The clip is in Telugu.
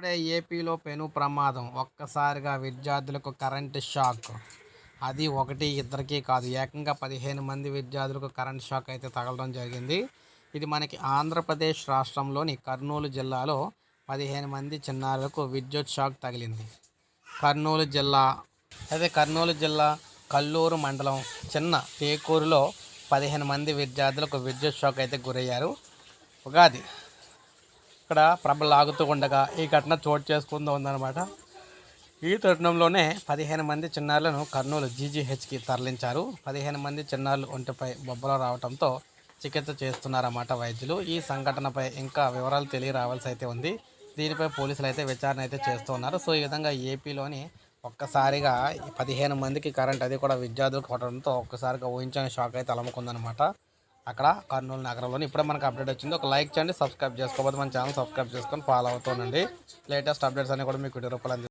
ఇప్పుడే ఏపీలో పెను ప్రమాదం. ఒక్కసారిగా విద్యార్థులకు కరెంట్ షాక్. అది ఒకటి ఇద్దరికి కాదు. ఏకంగా పదిహేను మంది విద్యార్థులకు కరెంట్ షాక్ అయితే తగలడం జరిగింది. ఇది మనకి ఆంధ్రప్రదేశ్ రాష్ట్రంలోని కర్నూలు జిల్లాలో పదిహేను మంది చిన్నారులకు విద్యుత్ షాక్ తగిలింది. కర్నూలు జిల్లా అదే కర్నూలు జిల్లా కల్లూరు మండలం చిన్న తేకూరులో పదిహేను మంది విద్యార్థులకు విద్యుత్ షాక్ అయితే గురయ్యారు. ఉగాది ఇక్కడ ప్రభ లాగుతూ ఉండగా ఈ ఘటన చోటు చేసుకుందో ఉందన్నమాట. ఈ తరుణంలోనే పదిహేను మంది చిన్నారులను కర్నూలు జీజీహెచ్కి తరలించారు. పదిహేను మంది చిన్నారులు ఒంటిపై బొబ్బలు రావడంతో చికిత్స చేస్తున్నారన్నమాట వైద్యులు. ఈ సంఘటనపై ఇంకా వివరాలు తెలియరావాల్సి అయితే ఉంది. దీనిపై పోలీసులు అయితే విచారణ అయితే చేస్తున్నారు సో ఈ విధంగా ఏపీలోని ఒక్కసారిగా పదిహేను మందికి కరెంట్ అది కూడా విద్యార్థులు కొట్టడంతో ఒక్కసారిగా ఊహించని షాక్ అయితే అలముకుందనమాట అక్కడ కర్నూలు నగరంలోని ఇప్పుడే మనకు అప్డేట్ వచ్చింది. ఒక లైక్ చేయండి సబ్స్క్రైబ్ చేసుకోకపోతే మన ఛానల్ సబ్స్క్రైబ్ చేసుకొని ఫాలో అవుతుండండి లేటెస్ట్ అప్డేట్స్ అన్నీ కూడా మీకు వీడియో రూపాయలు